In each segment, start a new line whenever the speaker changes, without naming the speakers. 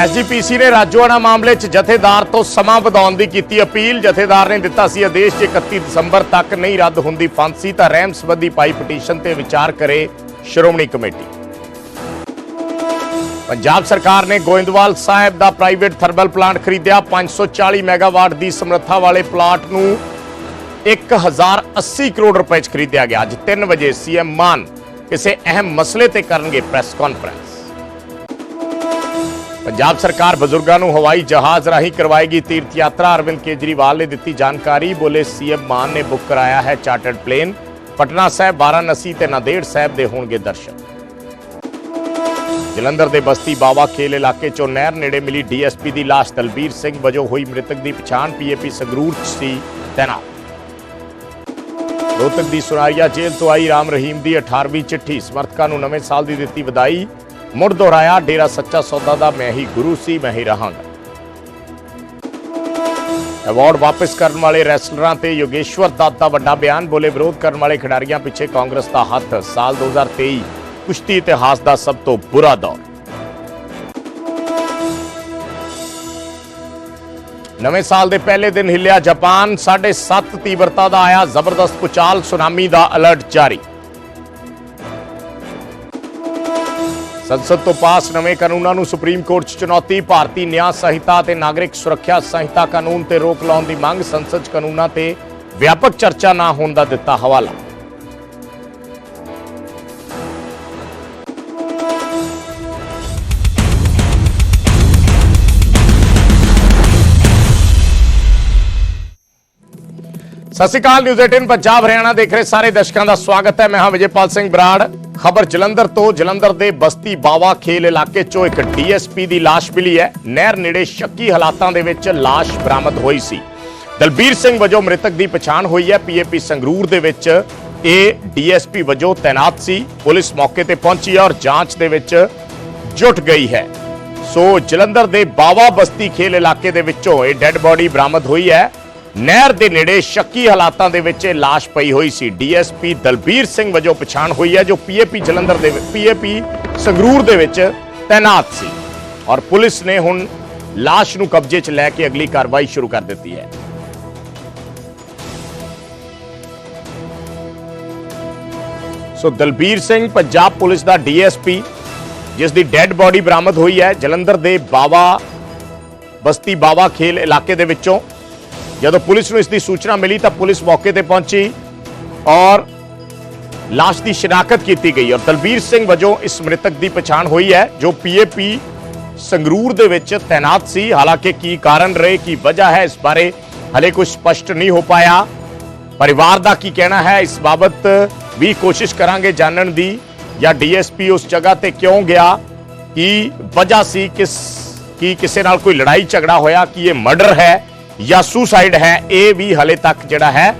SGPC ਨੇ ਰਾਜੋਆਣਾ ਮਾਮਲੇ 'ਚ ਜਥੇਦਾਰ ਤੋਂ ਸਮਾਂ ਵਧਾਉਣ ਦੀ ਕੀਤੀ ਅਪੀਲ। ਜਥੇਦਾਰ ਨੇ ਦਿੱਤਾ ਸੀ ਆਦੇਸ਼ ਕਿ 31 ਦਸੰਬਰ ਤੱਕ ਨਹੀਂ ਰੱਦ ਹੁੰਦੀ ਫਾਂਸੀ ਤਾਂ ਰਹਿਮ ਸੰਬੰਧੀ ਪਾਈ ਪਟੀਸ਼ਨ ਤੇ ਵਿਚਾਰ ਕਰੇ ਸ਼੍ਰੋਮਣੀ ਕਮੇਟੀ। ਪੰਜਾਬ ਸਰਕਾਰ ਨੇ ਗੋਇੰਦਵਾਲ ਸਾਹਿਬ ਦਾ ਪ੍ਰਾਈਵੇਟ ਥਰਮਲ ਪਲਾਂਟ ਖਰੀਦਿਆ। 540 ਮੈਗਾਵਾਟ ਦੀ ਸਮਰੱਥਾ ਵਾਲੇ ਪਲਾਂਟ ਨੂੰ 1080 ਕਰੋੜ ਰੁਪਏ 'ਚ ਖਰੀਦਿਆ ਗਿਆ। ਅੱਜ 3 ਵਜੇ ਸੀਐਮ ਮਾਨ ਕਿਸੇ ਅਹਿਮ ਮਸਲੇ ਤੇ ਕਰਨਗੇ ਪ੍ਰੈਸ ਕਾਨਫਰੰਸ। ਪੰਜਾਬ ਸਰਕਾਰ ਬਜ਼ੁਰਗਾਂ ਨੂੰ ਹਵਾਈ ਜਹਾਜ਼ ਰਾਹੀਂ ਕਰਵਾਏਗੀ ਤੀਰਥ ਯਾਤਰਾ ਅਰਵਿੰਦ ਕੇਜਰੀਵਾਲ ਨੇ ਦਿੱਤੀ ਜਾਣਕਾਰੀ, ਬੋਲੇ ਸੀਐਮ ਮਾਨ ਨੇ ਬੁੱਕ ਕਰਾਇਆ ਹੈ ਚਾਰਟਰਡ ਪਲੇਨ। ਪਟਨਾ ਸਾਹਿਬ, ਵਾਰਾਣਸੀ ਤੇ ਨਾਂਦੇੜ ਸਾਹਿਬ ਦੇ ਹੋਣਗੇ ਦਰਸ਼ਨ। ਜਲੰਧਰ ਦੇ ਬਸਤੀ ਬਾਵਾ ਖੇਲ ਇਲਾਕੇ ਚੋਂ ਨਹਿਰ ਨੇੜੇ ਮਿਲੀ ਡੀਐਸਪੀ ਦੀ ਲਾਸ਼। ਦਲਬੀਰ ਸਿੰਘ ਵਜੋਂ ਹੋਈ ਮ੍ਰਿਤਕ ਦੀ ਪਛਾਣ, ਪੀਏਪੀ ਸੰਗਰੂਰ ਸੀ ਤੈਨਾਤ। ਰੋਹਤਕ ਦੀ ਸੁਨਾਰੀਆ ਜੇਲ੍ਹ ਤੋਂ ਆਈ ਰਾਮ ਰਹੀਮ ਦੀ 18ਵੀਂ ਚਿੱਠੀ। ਸਮਰਥਕਾਂ ਨੂੰ ਨਵੇਂ ਸਾਲ ਦੀ ਦਿੱਤੀ ਵਧਾਈ। ਮੁੜ ਦੁਹਰਾਇਆ, ਡੇਰਾ ਸੱਚਾ ਸੌਦਾ ਦਾ ਮੈਂ ਹੀ ਗੁਰੂ ਸੀ, ਮੈਂ ਹੀ ਰਹਾਂਗਾ। ਅਵਾਰਡ ਵਾਪਸ ਕਰਨ ਵਾਲੇ ਰੈਸਲਰਾਂ ਤੇ ਯੋਗੇਸ਼ਵਰ ਦੱਤ ਦਾ ਵੱਡਾ ਬਿਆਨ, ਬੋਲੇ ਵਿਰੋਧ ਕਰਨ ਵਾਲੇ ਖਿਡਾਰੀਆਂ ਪਿੱਛੇ ਕਾਂਗਰਸ ਦਾ ਹੱਥ, ਸਾਲ 2023 ਕੁਸ਼ਤੀ ਇਤਿਹਾਸ ਦਾ ਸਭ ਤੋਂ ਬੁਰਾ ਦੌਰ। ਨਵੇਂ ਸਾਲ ਦੇ ਪਹਿਲੇ ਦਿਨ ਹਿੱਲਿਆ ਜਾਪਾਨ 7.5 ਤੀਬਰਤਾ ਦਾ ਆਇਆ ਜ਼ਬਰਦਸਤ ਪੁਚਾਲ ਸੁਨਾਮੀ ਦਾ ਅਲਰਟ ਜਾਰੀ। ਸੰਸਦ ਤੋਂ ਪਾਸ ਨਵੇਂ ਕਾਨੂੰਨਾਂ ਨੂੰ ਸੁਪਰੀਮ ਕੋਰਟ 'ਚ ਚੁਣੌਤੀ, ਭਾਰਤੀ ਨਿਆਂ ਸੰਹਿਤਾ ਤੇ ਨਾਗਰਿਕ ਸੁਰੱਖਿਆ ਸੰਹਿਤਾ ਕਾਨੂੰਨ ਤੇ ਰੋਕ ਲਾਉਣ ਦੀ ਮੰਗ, ਸੰਸਦ 'ਚ ਕਾਨੂੰਨਾਂ ਤੇ ਵਿਆਪਕ ਚਰਚਾ ਨਾ ਹੋਣ ਦਾ ਦਿੱਤਾ ਹਵਾਲਾ। ਸਤਿ ਸ਼੍ਰੀ ਅਕਾਲ, ਨਿਊਜ਼ 18 ਪੰਜਾਬ, ਹਰਿਆਣਾ ਦੇਖ ਰਹੇ ਸਾਰੇ ਦਰਸ਼ਕਾਂ ਦਾ ਸਵਾਗਤ ਹੈ। ਮੈਂ ਹਾਂ ਵਿਜੇਪਾਲ ਸਿੰਘ ਬਰਾੜ। ਖਬਰ ਜਲੰਧਰ ਤੋਂ, ਜਲੰਧਰ ਦੇ ਬਸਤੀ ਬਾਵਾ ਖੇਲ ਇਲਾਕੇ ਚੋਂ ਇੱਕ ਡੀਐਸਪੀ ਦੀ ਲਾਸ਼ ਮਿਲੀ ਹੈ। ਨਹਿਰ ਨੇੜੇ ਸ਼ੱਕੀ ਹਾਲਾਤਾਂ ਦੇ ਵਿੱਚ ਲਾਸ਼ ਬਰਾਮਦ ਹੋਈ ਸੀ। ਦਲਬੀਰ ਸਿੰਘ ਵਜੋਂ ਮ੍ਰਿਤਕ ਦੀ ਪਛਾਣ ਹੋਈ ਹੈ। ਪੀਏਪੀ ਸੰਗਰੂਰ ਦੇ ਵਿੱਚ ਇਹ ਡੀਐਸਪੀ ਵਜੋਂ ਤਾਇਨਾਤ ਸੀ। ਪੁਲਿਸ ਮੌਕੇ ਤੇ ਪਹੁੰਚੀ ਹੈ ਔਰ ਜਾਂਚ ਦੇ ਵਿੱਚ ਜੁਟ ਗਈ ਹੈ। ਸੋ ਜਲੰਧਰ ਦੇ ਬਾਵਾ ਬਸਤੀ ਖੇਲ ਇਲਾਕੇ ਦੇ ਵਿੱਚੋਂ ਇਹ ਡੈੱਡ ਬਾਡੀ ਬਰਾਮਦ ਹੋਈ ਹੈ। ਨਹਿਰ ਦੇ ਨੇੜੇ ਸ਼ੱਕੀ ਹਾਲਾਤਾਂ ਦੇ ਵਿੱਚ ਇਹ ਲਾਸ਼ ਪਈ ਹੋਈ ਸੀ। ਡੀਐਸਪੀ ਦਲਬੀਰ ਸਿੰਘ ਵਜੋਂ ਪਛਾਣ ਹੋਈ ਹੈ, ਜੋ ਪੀਏਪੀ ਜਲੰਧਰ ਦੇ ਪੀਏਪੀ ਸੰਗਰੂਰ ਦੇ ਵਿੱਚ ਤਾਇਨਾਤ ਸੀ। ਔਰ ਪੁਲਿਸ ਨੇ ਹੁਣ ਲਾਸ਼ ਨੂੰ ਕਬਜ਼ੇ 'ਚ ਲੈ ਕੇ ਅਗਲੀ ਕਾਰਵਾਈ ਸ਼ੁਰੂ ਕਰ ਦਿੱਤੀ ਹੈ। ਸੋ ਦਲਬੀਰ ਸਿੰਘ ਪੰਜਾਬ ਪੁਲਿਸ ਦਾ ਡੀਐਸਪੀ, ਜਿਸ ਦੀ ਡੈੱਡ ਬਾਡੀ ਬਰਾਮਦ ਹੋਈ ਹੈ ਜਲੰਧਰ ਦੇ ਬਾਵਾ ਬਸਤੀ ਬਾਵਾ ਖੇਲ ਇਲਾਕੇ ਦੇ ਵਿੱਚੋਂ। ਜਦੋਂ ਪੁਲਿਸ ਨੂੰ ਇਸ ਦੀ ਸੂਚਨਾ ਮਿਲੀ ਤਾਂ ਪੁਲਿਸ ਮੌਕੇ ਤੇ ਪਹੁੰਚੀ ਔਰ ਲਾਸ਼ ਦੀ ਸ਼ਨਾਖਤ ਕੀਤੀ ਗਈ। ਔਰ ਦਲਬੀਰ ਸਿੰਘ ਵਜੋਂ ਇਸ ਮ੍ਰਿਤਕ ਦੀ ਪਛਾਣ ਹੋਈ ਹੈ, ਜੋ ਪੀਏਪੀ ਸੰਗਰੂਰ ਦੇ ਵਿੱਚ ਤਾਇਨਾਤ ਸੀ। ਹਾਲਾਂਕਿ ਕੀ ਕਾਰਨ ਰਹੇ, ਕੀ ਵਜ੍ਹਾ ਹੈ, ਇਸ ਬਾਰੇ ਹਲੇ ਕੁਝ ਸਪਸ਼ਟ ਨਹੀਂ ਹੋ ਪਾਇਆ। ਪਰਿਵਾਰ ਦਾ ਕੀ ਕਹਿਣਾ ਹੈ, ਇਸ ਬਾਬਤ ਵੀ ਕੋਸ਼ਿਸ਼ ਕਰਾਂਗੇ ਜਾਣਨ ਦੀ। ਜਾਂ ਡੀਐਸਪੀ ਉਸ ਜਗ੍ਹਾ ਤੇ ਕਿਉਂ ਗਿਆ? ਕੀ ਵਜ੍ਹਾ ਸੀ, ਕਿਸ ਕੀ ਕਿਸੇ ਨਾਲ ਕੋਈ ਲੜਾਈ ਝਗੜਾ ਹੋਇਆ? ਕਿ ਇਹ ਮਰਡਰ ਹੈ? ਜਾਂ ਸੁਸਾਈਡ ਹੈ, ਇਹ ਵੀ ਹਲੇ ਤੱਕ ਜਿਹੜਾ ਹੈ,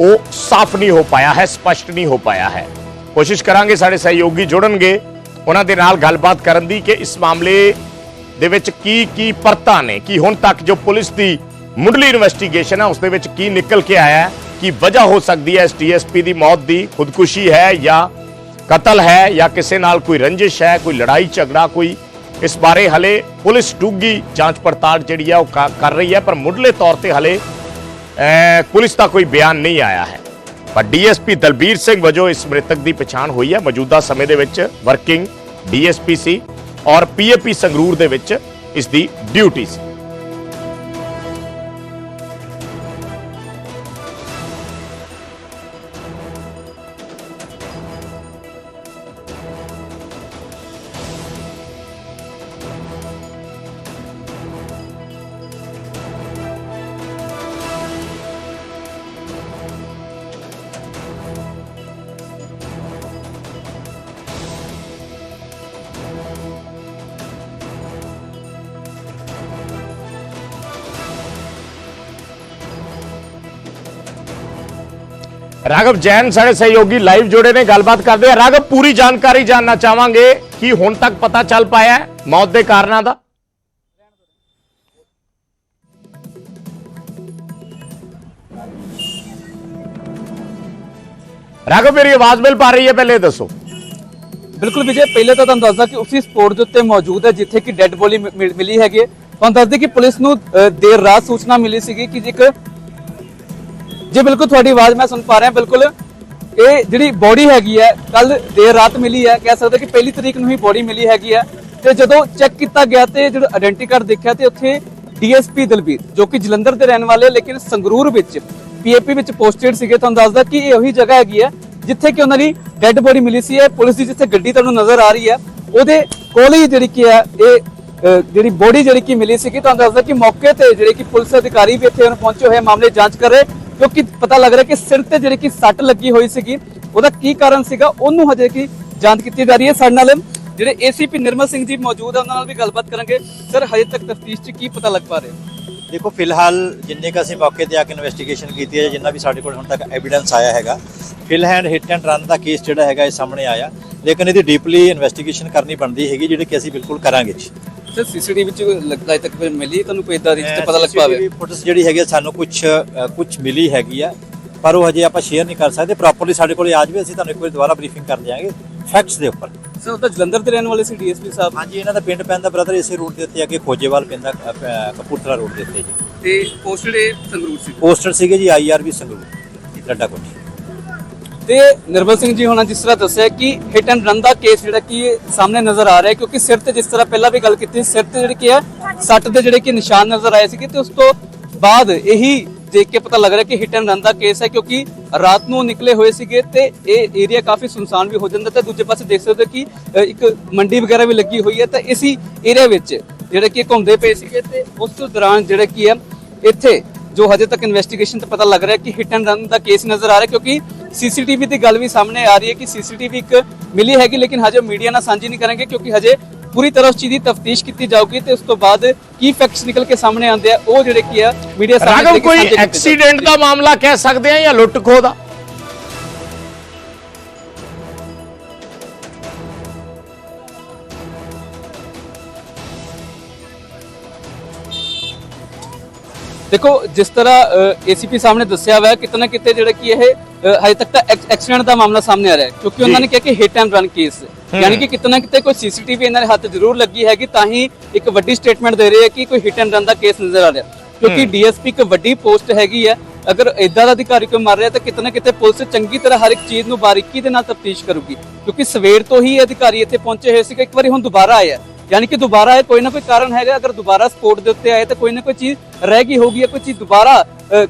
ਉਹ ਸਾਫ਼ ਨਹੀਂ ਹੋ ਪਾਇਆ ਹੈ, ਸਪਸ਼ਟ ਨਹੀਂ ਹੋ ਪਾਇਆ ਹੈ। ਕੋਸ਼ਿਸ਼ ਕਰਾਂਗੇ ਸਾਡੇ ਸਹਿਯੋਗੀ ਜੁੜਨਗੇ, ਉਹਨਾਂ ਦੇ ਨਾਲ ਗੱਲਬਾਤ ਕਰਨ ਦੀ ਕਿ ਇਸ ਮਾਮਲੇ ਦੇ ਵਿੱਚ ਕੀ ਕੀ ਪਰਤਾਂ ਨੇ, ਕੀ ਹੁਣ ਤੱਕ ਜੋ ਪੁਲਿਸ ਦੀ ਮੁੱਢਲੀ ਇਨਵੈਸਟੀਗੇਸ਼ਨ ਹੈ ਉਸ ਦੇ ਵਿੱਚ ਕੀ ਨਿਕਲ ਕੇ ਆਇਆ ਕੀ ਵਜ੍ਹਾ ਹੋ ਸਕਦੀ ਹੈ ਇਸ ਡੀਐਸਪੀ ਦੀ ਮੌਤ ਦੀ, ਖੁਦਕੁਸ਼ੀ ਹੈ ਜਾਂ ਕਤਲ ਹੈ ਜਾਂ ਕਿਸੇ ਨਾਲ ਕੋਈ ਰੰਜਿਸ਼ ਹੈ, ਕੋਈ ਲੜਾਈ ਝਗੜਾ, ਕੋਈ ਇਸ ਬਾਰੇ ਹਲੇ ਪੁਲਿਸ ਡੂੰਘੀ ਜਾਂਚ ਪੜਤਾਲ ਜਿਹੜੀ ਹੈ ਉਹ ਕਾ- ਕਰ ਰਹੀ ਹੈ, ਪਰ ਮੁੱਢਲੇ ਤੌਰ ਤੇ ਹਲੇ ਪੁਲਿਸ ਦਾ ਕੋਈ ਬਿਆਨ ਨਹੀਂ ਆਇਆ ਹੈ। ਪਰ ਡੀਐਸਪੀ ਦਲਬੀਰ ਸਿੰਘ ਵਜੋਂ ਇਸ ਮ੍ਰਿਤਕ ਦੀ ਪਛਾਣ ਹੋਈ ਹੈ। ਮੌਜੂਦਾ ਸਮੇਂ ਦੇ ਵਿੱਚ ਵਰਕਿੰਗ ਡੀਐਸਪੀ ਸੀ ਔਰ ਪੀਏਪੀ ਸੰਗਰੂਰ ਦੇ ਵਿੱਚ ਇਸ ਦੀ ਡਿਊਟੀ ਸੀ। ਰਾਘਵ ਜੈਨ ਸਾਡੇ ਸਹਿਯੋਗੀ ਲਾਈਵ ਜੁੜੇ ਨੇ, ਗੱਲਬਾਤ ਕਰਦੇ ਆ। ਰਾਘਵ, ਪੂਰੀ ਜਾਣਕਾਰੀ ਜਾਨਣਾ ਚਾਹਾਂਗੇ ਕਿ ਹੁਣ ਤੱਕ ਪਤਾ ਚੱਲ ਪਾਇਆ ਹੈ ਮੌਤ ਦੇ ਕਾਰਨਾਂ ਦਾ? ਰਾਘਵ, ਮੇਰੀ ਆਵਾਜ਼ ਮਿਲ ਪਾ ਰਹੀ ਹੈ, ਪਹਿਲੇ ਇਹ ਦੱਸੋ।
ਬਿਲਕੁਲ ਵਿਜੇ, ਪਹਿਲੇ ਤਾਂ ਤੁਹਾਨੂੰ ਦੱਸਦਾ ਕਿ ਉਸੇ ਸਪੋਰਟ ਦੇ ਉੱਤੇ ਮੌਜੂਦ ਹੈ, ਜਿੱਥੇ ਕਿ ਡੈੱਡ ਬੋਡੀ ਮਿਲੀ ਹੈਗੀ ਹੈ। ਤੁਹਾਨੂੰ ਦੱਸਦੇ ਕਿ ਪੁਲਿਸ ਨੂੰ ਦੇਰ ਰਾਤ ਸੂਚਨਾ ਮਿਲੀ ਸੀਗੀ ਕਿ ਇੱਕ ਜੀ ਬਿਲਕੁਲ ਤੁਹਾਡੀ ਆਵਾਜ਼ ਮੈਂ ਸੁਣ ਪਾ ਰਿਹਾ, ਬਿਲਕੁਲ। ਇਹ ਜਿਹੜੀ ਬੋਡੀ ਹੈਗੀ ਹੈ, ਕੱਲ ਦੇਰ ਰਾਤ ਮਿਲੀ ਹੈ, ਕਹਿ ਸਕਦੇ ਕਿ ਪਹਿਲੀ ਤਰੀਕ ਨੂੰ ਹੀ ਬੋਡੀ ਮਿਲੀ ਹੈਗੀ ਹੈ। ਤੇ ਜਦੋਂ ਚੈੱਕ ਕੀਤਾ ਗਿਆ ਤੇ ਜਿਹੜਾ ਆਇਡੈਂਟੀ ਕਾਰਡ ਦੇਖਿਆ ਤੇ ਉੱਥੇ ਡੀਐਸਪੀ ਦਲਬੀਰ, ਜੋ ਕਿ ਜਲੰਧਰ ਦੇ ਰਹਿਣ ਵਾਲੇ, ਲੇਕਿਨ ਸੰਗਰੂਰ ਵਿੱਚ ਪੀਏਪੀ ਵਿੱਚ ਪੋਸਟਡ ਸੀਗੇ। ਤੁਹਾਨੂੰ ਦੱਸਦਾ ਕਿ ਇਹ ਉਹੀ ਜਗ੍ਹਾ ਹੈਗੀ ਹੈ, ਜਿੱਥੇ ਕਿ ਉਹਨਾਂ ਦੀ ਡੈੱਡ ਬੋਡੀ ਮਿਲੀ ਸੀ। ਇਹ ਪੁਲਿਸ ਦੀ ਜਿੱਥੇ ਗੱਡੀ ਤੁਹਾਨੂੰ ਨਜ਼ਰ ਆ ਰਹੀ ਹੈ, ਉਹਦੇ ਕੋਲ ਹੀ ਜਿਹੜੀ ਕਿ ਹੈ, ਇਹ ਜਿਹੜੀ ਬੋਡੀ ਜਿਹੜੀ ਕਿ ਮਿਲੀ ਸੀਗੀ, ਤੁਹਾਨੂੰ ਦੱਸਦਾ ਕਿ ਮੌਕੇ ਤੇ ਜਿਹੜੇ ਕਿ ਪੁਲਿਸ ਅਧਿਕਾਰੀ ਵੀ ਇੱਥੇ ਹੁਣ ਪਹੁੰਚੇ ਹੋਏ ਮਾਮਲੇ ਜਾਂਚ ਕਰ ਰਹੇ, ਕਿਉਂਕਿ ਪਤਾ ਲੱਗ ਰਿਹਾ ਕਿ ਸਿਰ ਤੇ ਜਿਹੜੀ ਕਿ ਸੱਟ ਲੱਗੀ ਹੋਈ ਸੀਗੀ, ਉਹਦਾ ਕੀ ਕਾਰਨ ਸੀਗਾ, ਉਹਨੂੰ ਹਜੇ ਕੀ ਜਾਂਚ ਕੀਤੀ ਜਾ ਰਹੀ ਹੈ। ਸਾਡੇ ਨਾਲ ਜਿਹੜੇ ਏਸੀਪੀ ਨਿਰਮਲ ਸਿੰਘ ਜੀ ਮੌਜੂਦ ਹੈ ਉਹਨਾਂ ਨਾਲ ਵੀ ਗੱਲਬਾਤ ਕਰਾਂਗੇ। ਸਰ, ਹਜੇ ਤੱਕ ਤਫਤੀਸ਼ 'ਚ ਕੀ ਪਤਾ ਲੱਗ ਪਾ ਰਿਹਾ?
ਦੇਖੋ, ਫਿਲਹਾਲ ਜਿੰਨੇ ਕ ਅਸੀਂ ਮੌਕੇ ਤੇ ਆ ਕੇ ਇਨਵੈਸਟੀਗੇਸ਼ਨ ਕੀਤੀ ਹੈ, ਜਿੰਨਾ ਵੀ ਸਾਡੇ ਕੋਲ ਹੁਣ ਤੱਕ ਐਵੀਡੈਂਸ ਆਇਆ ਹੈਗਾ ਫਿਲਹਾਲ ਹਿੱਟ ਐਂਡ ਰਨ ਦਾ ਕੇਸ ਜਿਹੜਾ ਹੈਗਾ ਇਹ ਸਾਹਮਣੇ ਆਇਆ। ਲੇਕਿਨ ਇਹਦੀ ਡੀਪਲੀ ਇਨਵੈਸਟੀਗੇਸ਼ਨ ਕਰਨੀ ਬਣਦੀ ਹੈਗੀ, ਜਿਹੜੀ ਕਿ ਅਸੀਂ ਬਿਲਕੁਲ ਕਰਾਂਗੇ।
ਸਰ ਸੀਸੀਟੀਵੀ 'ਚ ਲੱਗਦਾ ਤੱਕ ਫਿਰ ਮਿਲੀ ਤੁਹਾਨੂੰ ਕੋਈ ਇਦਾਂ ਦੀ ਜਿੱਥੇ ਪਤਾ ਲੱਗ ਪਾਵੇ?
ਫੁਟੇਜ ਜਿਹੜੀ ਹੈਗੀ ਆ, ਸਾਨੂੰ ਕੁਝ ਕੁਝ ਮਿਲੀ ਹੈਗੀ ਆ ਪਰ ਉਹ ਹਜੇ ਆਪਾਂ ਸ਼ੇਅਰ ਨਹੀਂ ਕਰ ਸਕਦੇ। ਪ੍ਰੋਪਰਲੀ ਸਾਡੇ ਕੋਲ ਆ ਜਾਵੇ ਅਸੀਂ ਤੁਹਾਨੂੰ ਇੱਕ ਵਾਰੀ ਦੁਬਾਰਾ ਬਰੀਫਿੰਗ ਕਰ ਦਿਆਂਗੇ ਫੈਕਟਸ ਦੇ ਉੱਪਰ।
ਸਰ ਉਹ ਤਾਂ ਜਲੰਧਰ ਦੇ ਰਹਿਣ ਵਾਲੇ ਸੀ ਡੀਐਸਪੀ ਸਾਹਿਬ।
ਹਾਂਜੀ ਇਹਨਾਂ ਦਾ ਪਿੰਡ ਪੈਂਦਾ ਬ੍ਰਦਰ ਇਸੇ ਰੂਟ ਦੇ ਉੱਤੇ ਆ ਕੇ ਖੋਜੇਵਾਲ ਪੈਂਦਾ ਅ, ਕਪੂਰਥਲਾ ਰੋਡ ਦੇ ਉੱਤੇ ਜੀ।
ਤੇ ਪੋਸਟਡ ਇਹ ਸੰਗਰੂਰ ਸੀ?
ਪੋਸਟਰ ਸੀਗੇ ਜੀ ਆਈਆਰਬੀ ਸੰਗਰੂਰ ਲੱਡਾ ਕੋਠੀ
ਤੇ ਨਿਰਮਲ ਸਿੰਘ ਜੀ ਹੋਣਾ ਜਿਸ ਤਰ੍ਹਾਂ ਦੱਸਿਆ ਕਿ ਹਿੱਟ ਐਂਡ ਰਨ ਦਾ ਕੇਸ ਜਿਹੜਾ ਕਿ ਸਾਹਮਣੇ ਨਜ਼ਰ ਆ ਰਿਹਾ ਹੈ ਕਿਉਂਕਿ ਸਿਰ ਤੇ ਜਿਸ ਤਰ੍ਹਾਂ ਪਹਿਲਾਂ ਵੀ ਗੱਲ ਕੀਤੀ, ਸਿਰ ਤੇ ਜਿਹੜੇ ਕੀ ਹੈ ਸੱਟ ਦੇ ਜਿਹੜੇ ਕਿ ਨਿਸ਼ਾਨ ਨਜ਼ਰ ਆਏ ਸੀਗੇ ਤੇ ਉਸ ਤੋਂ ਬਾਅਦ ਇਹੀ ਦੇਖ ਕੇ ਪਤਾ ਲੱਗ ਰਿਹਾ ਕਿ ਹਿਟ ਐਂਡ ਰਨ ਦਾ ਕੇਸ ਹੈ ਕਿਉਂਕਿ ਰਾਤ ਨੂੰ ਨਿਕਲੇ ਹੋਏ ਸੀਗੇ ਤੇ ਇਹ ਏਰੀਆ ਕਾਫੀ ਸੁਨਸਾਨ ਵੀ ਹੋ ਜਾਂਦਾ ਤੇ ਦੂਜੇ ਪਾਸੇ ਦੇਖ ਸਕਦੇ ਹੋ ਕਿ ਇੱਕ ਮੰਡੀ ਵਗੈਰਾ ਵੀ ਲੱਗੀ ਹੋਈ ਹੈ ਤਾਂ ਇਸੀ ਏਰੀਆ ਵਿੱਚ ਜਿਹੜੇ ਕਿ ਘੁੰਮਦੇ ਪਏ ਸੀਗੇ ਤੇ ਉਸ ਦੌਰਾਨ ਜਿਹੜਾ ਕੀ ਹੈ ਇੱਥੇ ਜੋ ਹਜੇ ਤੱਕ ਇਨਵੈਸਟੀਗੇਸ਼ਨ ਤੇ ਪਤਾ ਲੱਗ ਰਿਹਾ ਕਿ ਹਿੱਟ ਐਂਡ ਰਨ ਦਾ ਕੇਸ ਨਜ਼ਰ ਆ ਰਿਹਾ ਕਿਉਂਕਿ ਸੀਸੀਟੀਵੀ ਦੀ ਗੱਲ ਵੀ ਸਾਹਮਣੇ ਆ ਰਹੀ ਹੈ ਕਿ ਸੀਸੀਟੀਵੀ ਇੱਕ ਮਿਲੀ ਹੈਗੀ ਲੇਕਿਨ ਹਜੇ ਮੀਡੀਆ ਨਾਲ ਸਾਂਝੀ ਨਹੀਂ ਕਰਾਂਗੇ ਕਿਉਂਕਿ ਹਜੇ ਪੂਰੀ ਤਰ੍ਹਾਂ ਉਸ ਚੀਜ਼ ਦੀ ਤਫਤੀਸ਼ ਕੀਤੀ ਜਾਊਗੀ ਤੇ ਉਸ ਤੋਂ ਬਾਅਦ ਕੀ ਫੈਕਟਸ ਨਿਕਲ ਕੇ ਸਾਹਮਣੇ ਆਉਂਦੇ ਆ ਉਹ ਜਿਹੜੇ ਕੀ ਆ ਮੀਡੀਆ ਸਾਹਮਣੇ
ਕੋਈ ਐਕਸੀਡੈਂਟ ਦਾ ਮਾਮਲਾ ਕਹਿ ਸਕਦੇ ਆ ਜਾਂ ਲੁੱਟ ਖੋਹ ਦਾ?
ਦੇਖੋ ਜਿਸ ਤਰ੍ਹਾਂ ਏਸੀਪੀ ਸਾਹਮਣੇ ਦੱਸਿਆ ਹੋਇਆ ਹੈ, ਕਿਤੇ ਜਿਹੜਾ ਕਿ ਇਹ ਹਜੇ ਤੱਕ ਤਾਂ ਐਕਸੀਡੈਂਟ ਦਾ ਮਾਮਲਾ ਸਾਹਮਣੇ ਆ ਰਿਹਾ ਹੈ ਕਿਉਂਕਿ ਉਹਨਾਂ ਨੇ ਕਿਹਾ ਕਿ ਹਿੱਟ ਐਂਡ ਰਨ ਕੇਸ ਯਾਨੀ ਕਿ ਕਿਤੇ ਨਾ ਕਿਤੇ ਕੋਈ ਸੀਸੀਟੀਵੀ ਇਹਨਾਂ ਦੇ ਹੱਥ ਜ਼ਰੂਰ ਲੱਗੀ ਹੈਗੀ ਤਾਂ ਹੀ ਇੱਕ ਵੱਡੀ ਸਟੇਟਮੈਂਟ ਦੇ ਰਹੇ ਹੈ ਕਿ ਕੋਈ ਹਿੱਟ ਐਂਡ ਰਨ ਦਾ ਕੇਸ ਨਜ਼ਰ ਆ ਰਿਹਾ। ਕਿਉਂਕਿ ਡੀਐਸਪੀ ਇੱਕ ਵੱਡੀ ਪੋਸਟ ਹੈਗੀ ਹੈ ਅਗਰ ਇਦਾਂ ਦਾ ਅਧਿਕਾਰੀ ਕੋਈ ਮਰ ਰਿਹਾ ਤਾਂ ਕਿਤੇ ਨਾ ਕਿਤੇ ਪੁਲਿਸ ਚੰਗੀ ਤਰ੍ਹਾਂ ਹਰ ਇੱਕ ਚੀਜ਼ ਨੂੰ ਬਾਰੀਕੀ ਦੇ ਨਾਲ ਤਫਤੀਸ਼ ਕਰੂਗੀ। ਕਿਉਂਕਿ ਸਵੇਰ ਤੋਂ ਹੀ ਅਧਿਕਾਰੀ ਇੱਥੇ ਪਹੁੰਚੇ ਹੋਏ ਸੀਗੇ ਇੱਕ ਵਾਰੀ ਹੁਣ ਦੁਬਾਰਾ ਆਏ ਆ। ਯਾਨੀ ਕਿ ਦੁਬਾਰਾ ਇਹ ਕੋਈ ਨਾ ਕੋਈ ਕਾਰਨ ਹੈਗਾ, ਅਗਰ ਦੁਬਾਰਾ ਸਪੋਰਟ ਦੇ ਉੱਤੇ ਆਏ ਤਾਂ ਕੋਈ ਨਾ ਕੋਈ ਚੀਜ਼ ਰਹਿ ਗਈ ਹੋਗੀ ਜਾਂ ਕੋਈ ਚੀਜ਼ ਦੁਬਾਰਾ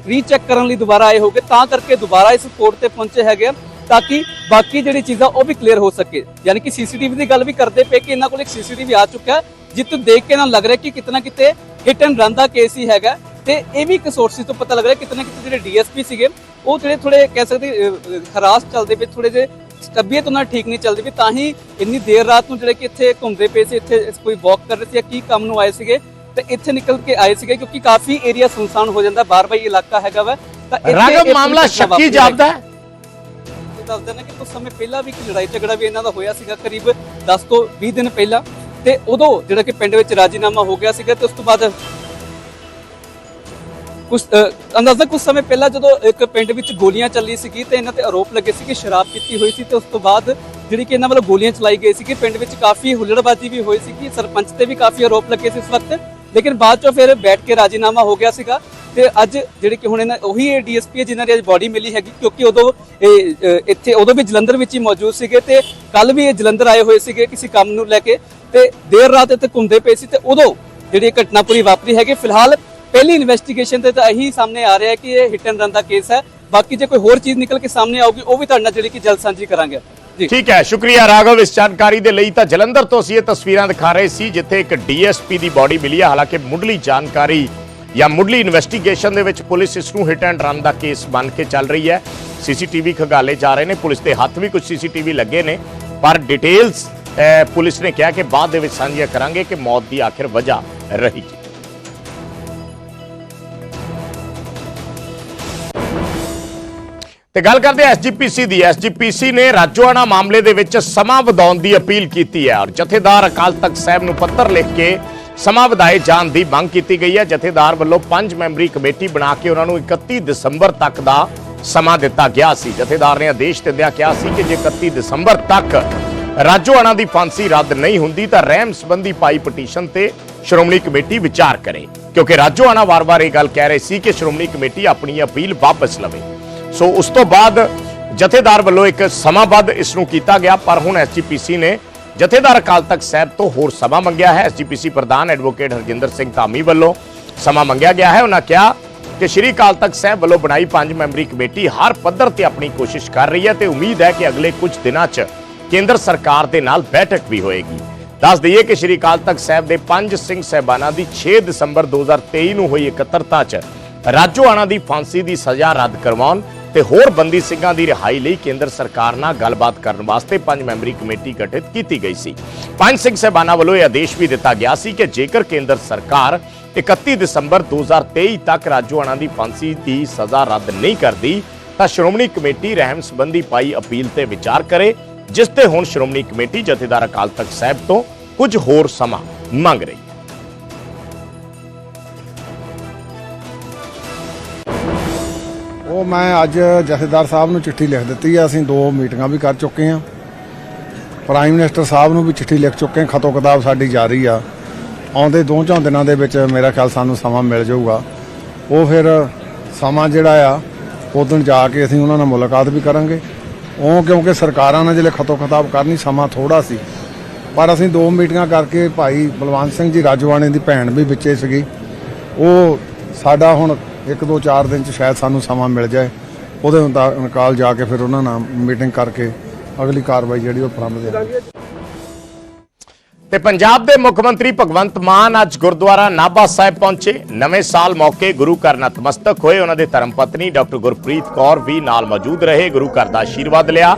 ਰੀਚੈਕ ਕਰਨ ਲਈ ਦੁਬਾਰਾ ਆਏ ਹੋਗੇ ਤਾਂ ਕਰਕੇ ਦੁਬਾਰਾ ਇਸ ਸਪੋਰਟ ਤੇ ਪਹੁੰਚੇ ਹੈਗੇ ਆ, ਤਾਂ ਕਿ ਬਾਕੀ ਜਿਹੜੀ ਚੀਜ਼ਾਂ ਉਹ ਵੀ ਕਲੀਅਰ ਹੋ ਸਕੇ। ਯਾਨੀ ਕਿ ਸੀਸੀਟੀਵੀ ਦੀ ਗੱਲ ਵੀ ਕਰਦੇ ਪਏ ਕਿ ਇਹਨਾਂ ਕੋਲ ਇੱਕ ਸੀਸੀਟੀਵੀ ਆ ਚੁੱਕਾ ਹੈ ਜਿੱਤ ਦੇਖ ਕੇ ਨਾ ਲੱਗ ਰਿਹਾ ਕਿ ਕਿਤਨਾ ਕਿਤੇ ਹਿੱਟ ਐਂਡ ਰਨ ਦਾ ਕੇਸ ਹੀ ਹੈਗਾ। ਤੇ ਇਹ ਵੀ ਇੱਕ ਸੋਰਸਿਸ ਤੋਂ ਪਤਾ ਲੱਗ ਰਿਹਾ ਕਿਤਨਾ ਕਿਤੇ ਜਿਹੜੇ ਡੀਐਸਪੀ ਸੀਗੇ ਉਹ ਜਿਹੜੇ ਥੋੜੇ ਕਹਿ ਸਕਦੇ ਹਰਾਸ ਚੱਲਦੇ ਪਏ ਥੋੜੇ ਜਿਹੇ ਤਬੀਅਤ ਉਹਨਾਂ ਠੀਕ ਨਹੀਂ ਚੱਲਦੀ ਵੀ ਤਾਂ ਹੀ ਇੰਨੀ ਦੇਰ ਰਾਤ ਨੂੰ ਜਿਹੜੇ ਕਿ ਇੱਥੇ ਘੁੰਮਦੇ ਪਏ ਸੀ ਇੱਥੇ ਕੋਈ ਵਾਕ ਕਰ ਰਹੇ ਸੀ ਜਾਂ ਕੀ ਕੰਮ ਨੂੰ ਆਏ ਸੀਗੇ ਤੇ ਇੱਥੇ ਨਿਕਲ ਕੇ ਆਏ ਸੀਗੇ ਕਿਉਂਕਿ ਕਾਫੀ ਏਰੀਆ ਸੁਨਸਾਨ ਹੋ ਜਾਂਦਾ ਬਾਰ ਬਾਈ ਇਲਾਕਾ ਹੈਗਾ ਵਾ ਤਾਂ ਇਹ
ਮਾਮਲਾ ਸ਼ੱਕੀ ਜਾਪਦਾ ਹੈ?
ਦੱਸਦੇ ਨੇ ਕਿ ਕੁਝ ਸਮੇਂ ਪਹਿਲਾਂ ਵੀ ਇੱਕ ਲੜਾਈ ਝਗੜਾ ਵੀ ਇਹਨਾਂ ਦਾ ਹੋਇਆ ਸੀਗਾ ਕਰੀਬ 10 ਤੋਂ 20 ਦਿਨ ਪਹਿਲਾਂ ਤੇ ਉਦੋਂ ਜਿਹੜਾ ਕਿ ਪਿੰਡ ਵਿੱਚ ਰਾਜੀਨਾਮਾ ਹੋ ਗਿਆ ਸੀਗਾ ਤੇ ਉਸ ਤੋਂ ਬਾਅਦ ਕੁਝ ਅੰਦਾਜ਼ਾ ਕੁਝ ਸਮੇਂ ਪਹਿਲਾਂ ਜਦੋਂ ਇੱਕ ਪਿੰਡ ਵਿੱਚ ਗੋਲੀਆਂ ਚੱਲੀ ਸੀਗੀ ਤੇ ਇਹਨਾਂ ਤੇ ਆਰੋਪ ਲੱਗੇ ਸੀ ਕਿ ਸ਼ਰਾਬ ਪੀਤੀ ਹੋਈ ਸੀ ਤੇ ਉਸ ਤੋਂ ਬਾਅਦ ਜਿਹੜੀ ਕਿ ਇਹਨਾਂ ਵੱਲੋਂ ਗੋਲੀਆਂ ਚਲਾਈ ਗਈ ਸੀ ਕਿ ਪਿੰਡ ਵਿੱਚ ਕਾਫੀ ਹੁੱਲੜਬਾਜ਼ੀ ਵੀ ਹੋਈ ਸੀ ਕਿ ਸਰਪੰਚ ਤੇ ਵੀ ਕਾਫੀ ਆਰੋਪ ਲੱਗੇ ਸੀ ਇਸ ਵਕਤ। ਲੇਕਿਨ ਬਾਅਦ ਚੋਂ ਫਿਰ ਬੈਠ ਕੇ ਰਾਜੀਨਾਮਾ ਹੋ ਗਿਆ ਸੀਗਾ ਤੇ ਅੱਜ ਜਿਹੜੀ ਕਿ ਹੁਣ ਇਹਨਾਂ, ਉਹੀ ਇਹ ਡੀਐਸਪੀ ਹੈ ਜਿਨ੍ਹਾਂ ਦੀ ਅੱਜ ਬਾਡੀ ਮਿਲੀ ਹੈਗੀ, ਕਿਉਂਕਿ ਉਦੋਂ ਇੱਥੇ, ਉਦੋਂ ਵੀ ਜਲੰਧਰ ਵਿੱਚ ਹੀ ਮੌਜੂਦ ਸੀਗੇ ਤੇ ਕੱਲ ਵੀ ਇਹ ਜਲੰਧਰ ਆਏ ਹੋਏ ਸੀਗੇ ਕਿਸੇ ਕੰਮ ਨੂੰ ਲੈ ਕੇ ਤੇ ਦੇਰ ਰਾਤ ਇੱਥੇ ਘੁੰਮਦੇ ਪਏ ਸੀ ਤੇ ਉਦੋਂ ਜਿਹੜੀ ਘਟਨਾ ਪੂਰੀ ਵਾਪਰੀ ਹੈਗੀ। ਫਿਲਹਾਲ ਪਹਿਲੀ ਇਨਵੈਸਟੀਗੇਸ਼ਨ ਤੇ ਤਾਂ ਇਹੀ ਸਾਹਮਣੇ ਆ ਰਿਹਾ ਹੈ ਕਿ ਇਹ ਹਿੱਟ ਐਂਡ ਰਨ ਦਾ ਕੇਸ ਹੈ। ਬਾਕੀ ਜੇ ਕੋਈ ਹੋਰ ਚੀਜ਼ ਨਿਕਲ ਕੇ ਸਾਹਮਣੇ ਆਊਗੀ, ਉਹ ਵੀ ਤੁਹਾਡੇ ਨਾਲ ਜਿਹੜੀ ਕਿ ਜਲਦ ਸਾਂਝੀ ਕਰਾਂਗੇ
ਠੀਕ ਹੈ, ਸ਼ੁਕਰੀਆ ਰਾਘਵ, ਇਸ ਜਾਣਕਾਰੀ ਦੇ ਲਈ ਤਾਂ ਜਲੰਧਰ ਤੋਂ ਅਸੀਂ ਇਹ ਤਸਵੀਰਾਂ ਦਿਖਾ ਰਹੇ ਸੀ, ਜਿੱਥੇ ਇੱਕ ਡੀਐਸਪੀ ਦੀ ਬਾਡੀ ਮਿਲੀ ਹੈ। ਹਾਲਾਂਕਿ ਮੁੱਢਲੀ ਜਾਣਕਾਰੀ ਜਾਂ ਮੁੱਢਲੀ ਇਨਵੈਸਟੀਗੇਸ਼ਨ ਦੇ ਵਿੱਚ ਪੁਲਿਸ ਇਸ ਨੂੰ ਹਿੱਟ ਐਂਡ ਰਨ ਦਾ ਕੇਸ ਬਣ ਕੇ ਚੱਲ ਰਹੀ ਹੈ। ਸੀਸੀਟੀਵੀ ਖਗਾਲੇ ਜਾ ਰਹੇ ਨੇ, ਪੁਲਿਸ ਦੇ ਹੱਥ ਵੀ ਕੁਝ ਸੀਸੀਟੀਵੀ ਲੱਗੇ ਨੇ, ਪਰ ਡਿਟੇਲਸ ਪੁਲਿਸ ਨੇ ਕਿਹਾ ਕਿ ਬਾਅਦ ਦੇ ਵਿੱਚ ਸਾਂਝੀਆਂ ਕਰਾਂਗੇ ਕਿ ਮੌਤ ਦੀ ਆਖਿਰ ਵਜ੍ਹਾ ਰਹੀ ਕੀ। ਤੇ ਗੱਲ ਕਰਦੇ ਐਸਜੀਪੀਸੀ ਦੀ। ਐਸਜੀਪੀਸੀ ਨੇ ਰਾਜੋਆਣਾ ਮਾਮਲੇ ਦੇ ਵਿੱਚ ਸਮਾਂ ਵਧਾਉਣ ਦੀ ਅਪੀਲ ਕੀਤੀ ਹੈ ਔਰ ਜਥੇਦਾਰ ਅਕਾਲ ਤਖਤ ਸਾਹਿਬ ਨੂੰ ਪੱਤਰ ਲਿਖ ਕੇ ਸਮਾਂ ਵਧਾਏ ਜਾਣ ਦੀ ਮੰਗ ਕੀਤੀ ਗਈ ਹੈ। ਜਥੇਦਾਰ ਵੱਲੋਂ ਪੰਜ ਮੈਂਬਰੀ ਕਮੇਟੀ ਬਣਾ ਕੇ ਉਹਨਾਂ ਨੂੰ 31 ਦਸੰਬਰ ਤੱਕ ਦਾ ਸਮਾਂ ਦਿੱਤਾ ਗਿਆ ਸੀ। ਜਥੇਦਾਰ ਨੇ ਆਦੇਸ਼ ਦਿੰਦਿਆਂ ਕਿਹਾ ਸੀ ਕਿ ਜੇ 31 ਦਸੰਬਰ ਤੱਕ ਰਾਜੋਆਣਾ ਦੀ ਫਾਂਸੀ ਰੱਦ ਨਹੀਂ ਹੁੰਦੀ ਤਾਂ ਰਹਿਮ ਸੰਬੰਧੀ ਪਾਈ ਪਟੀਸ਼ਨ ਤੇ ਸ਼੍ਰੋਮਣੀ ਕਮੇਟੀ ਵਿਚਾਰ ਕਰੇ। ਕਿਉਂਕਿ ਰਾਜੋਆਣਾ ਵਾਰ-ਵਾਰ ਇਹ ਗੱਲ ਕਹਿ ਰਹੇ ਸੀ ਕਿ ਸ਼੍ਰੋਮਣੀ ਕਮੇਟੀ ਆਪਣੀ ਅਪੀਲ ਵਾਪਸ ਲਵੇ। ਸੋ ਉਸ ਤੋਂ ਬਾਅਦ ਜਥੇਦਾਰ ਵੱਲੋਂ ਇੱਕ ਸਮਾਬੱਧ ਇਸ ਨੂੰ ਕੀਤਾ ਗਿਆ, ਪਰ ਹੁਣ ਐਸਜੀਪੀਸੀ ਨੇ ਜਥੇਦਾਰ ਅਕਾਲ ਤਖਤ ਸਾਹਿਬ ਤੋਂ ਹੋਰ ਸਮਾਂ ਮੰਗਿਆ ਹੈ। ਐਸਜੀਪੀਸੀ ਪ੍ਰਧਾਨ ਐਡਵੋਕੇਟ ਹਰਜਿੰਦਰ ਸਿੰਘ ਧਾਮੀ ਵੱਲੋਂ ਸਮਾਂ ਮੰਗਿਆ ਗਿਆ ਹੈ। ਉਹਨਾਂ ਕਿਹਾ ਕਿ ਸ਼੍ਰੀ ਅਕਾਲ ਤਖਤ ਸਾਹਿਬ ਵੱਲੋਂ ਬਣਾਈ ਪੰਜ ਮੈਂਬਰੀ ਕਮੇਟੀ ਹਰ ਪੱਧਰ ਤੇ ਆਪਣੀ ਕੋਸ਼ਿਸ਼ ਕਰ ਰਹੀ ਹੈ ਤੇ ਉਮੀਦ ਹੈ ਕਿ ਅਗਲੇ ਕੁਝ ਦਿਨਾਂ 'ਚ ਕੇਂਦਰ ਸਰਕਾਰ ਦੇ ਨਾਲ ਬੈਠਕ ਵੀ ਹੋਏਗੀ। ਦੱਸ ਦਈਏ ਕਿ ਸ਼੍ਰੀ ਅਕਾਲ ਤਖਤ ਸਾਹਿਬ ਦੇ ਪੰਜ ਸਿੰਘ ਸਹਿਬਾਨਾਂ ਦੀ 6 ਦਸੰਬਰ 2023 ਨੂੰ ਹੋਈ ਇਕੱਤਰਤਾ 'ਚ ਰਾਜੋਆਣਾ ਦੀ ਫਾਂਸੀ ਦੀ ਸਜ਼ਾ ਰੱਦ ਕਰਵਾਉਣ ਤੇ ਹੋਰ ਬੰਦੀ ਸਿੰਘਾਂ ਦੀ ਰਿਹਾਈ ਲਈ ਕੇਂਦਰ ਸਰਕਾਰ ਨਾਲ ਗੱਲਬਾਤ ਕਰਨ ਵਾਸਤੇ ਪੰਜ ਮੈਂਬਰੀ ਕਮੇਟੀ ਗਠਿਤ ਕੀਤੀ ਗਈ ਸੀ। ਪੰਜ ਸਿੰਘ ਸਹਿਬਾਨਾਂ ਵੱਲੋਂ ਇਹ ਆਦੇਸ਼ ਵੀ ਦਿੱਤਾ ਗਿਆ ਸੀ ਕਿ ਜੇਕਰ ਕੇਂਦਰ ਸਰਕਾਰ 31 ਦਸੰਬਰ 2023 ਤੱਕ ਰਾਜੋਆਣਾ ਦੀ ਫਾਂਸੀ ਦੀ ਸਜ਼ਾ ਰੱਦ ਨਹੀਂ ਕਰਦੀ, ਤਾਂ ਸ਼੍ਰੋਮਣੀ ਕਮੇਟੀ ਰਹਿਮ ਸੰਬੰਧੀ ਪਾਈ ਅਪੀਲ ਤੇ ਵਿਚਾਰ ਕਰੇ, ਜਿਸ ਤੇ ਹੁਣ ਸ਼੍ਰੋਮਣੀ ਕਮੇਟੀ ਜਥੇਦਾਰ ਅਕਾਲ ਤਖਤ ਸਾਹਿਬ ਤੋਂ ਕੁਝ ਹੋਰ ਸਮਾਂ ਮੰਗ ਰਹੀ ਹੈ।
ਉਹ ਮੈਂ ਅੱਜ ਜਥੇਦਾਰ ਸਾਹਿਬ ਨੂੰ ਚਿੱਠੀ ਲਿਖ ਦਿੱਤੀ ਆ, ਅਸੀਂ ਦੋ ਮੀਟਿੰਗਾਂ ਵੀ ਕਰ ਚੁੱਕੇ ਹਾਂ। ਪ੍ਰਾਈਮ ਮਿਨਿਸਟਰ ਸਾਹਿਬ ਨੂੰ ਵੀ ਚਿੱਠੀ ਲਿਖ ਚੁੱਕੇ ਹਾਂ, ਖਤੋ ਕਿਤਾਬ ਸਾਡੀ ਜਾਰੀ ਆ। ਆਉਂਦੇ ਦੋ ਚੌਂ ਦਿਨਾਂ ਦੇ ਵਿੱਚ ਮੇਰਾ ਖਿਆਲ ਸਾਨੂੰ ਸਮਾਂ ਮਿਲ ਜਾਊਗਾ। ਉਹ ਫਿਰ ਸਮਾਂ ਜਿਹੜਾ ਆ ਉਦੋਂ ਜਾ ਕੇ ਅਸੀਂ ਉਹਨਾਂ ਨਾਲ ਮੁਲਾਕਾਤ ਵੀ ਕਰਾਂਗੇ। ਉਹ ਕਿਉਂਕਿ ਸਰਕਾਰਾਂ ਨੇ ਜਿਹੜੇ ਖਤੋ ਕਿਤਾਬ ਕਰਨੀ, ਸਮਾਂ ਥੋੜਾ ਸੀ। ਪਰ ਅਸੀਂ ਦੋ ਮੀਟਿੰਗਾਂ ਕਰਕੇ ਭਾਈ ਬਲਵੰਤ ਸਿੰਘ ਜੀ ਰਾਜਵਾਨੇ ਦੀ ਭੈਣ ਵੀ ਵਿੱਚੇ ਸੀਗੀ। ਉਹ ਸਾਡਾ ਹੁਣ ਇੱਕ ਦੋ ਚਾਰ ਦਿਨ ਚ ਸ਼ਾਇਦ ਸਾਨੂੰ ਸਮਾਂ ਮਿਲ ਜਾਏ। ਉਹਦੇ ਮੁਤਾਬਕ ਜਾ ਕੇ ਫਿਰ ਉਹਨਾਂ ਨਾਲ ਮੀਟਿੰਗ ਕਰਕੇ ਅਗਲੀ ਕਾਰਵਾਈ ਜਿਹੜੀ ਉਹ ਪ੍ਰਾਰੰਭ ਦੇ
ਤੇ ਪੰਜਾਬ ਦੇ ਮੁੱਖ ਮੰਤਰੀ ਭਗਵੰਤ ਮਾਨ ਅੱਜ ਗੁਰਦੁਆਰਾ ਨਾਭਾ ਸਾਹਿਬ ਪਹੁੰਚੇ। ਨਵੇਂ ਸਾਲ ਮੌਕੇ ਗੁਰੂ ਘਰ ਨਤਮਸਤਕ ਹੋਏ। ਉਹਨਾਂ ਦੇ ਧਰਮ ਪਤਨੀ ਡਾਕਟਰ ਗੁਰਪ੍ਰੀਤ ਕੌਰ ਵੀ ਨਾਲ ਮੌਜੂਦ ਰਹੇ। ਗੁਰੂ ਘਰ ਦਾ ਆਸ਼ੀਰਵਾਦ ਲਿਆ।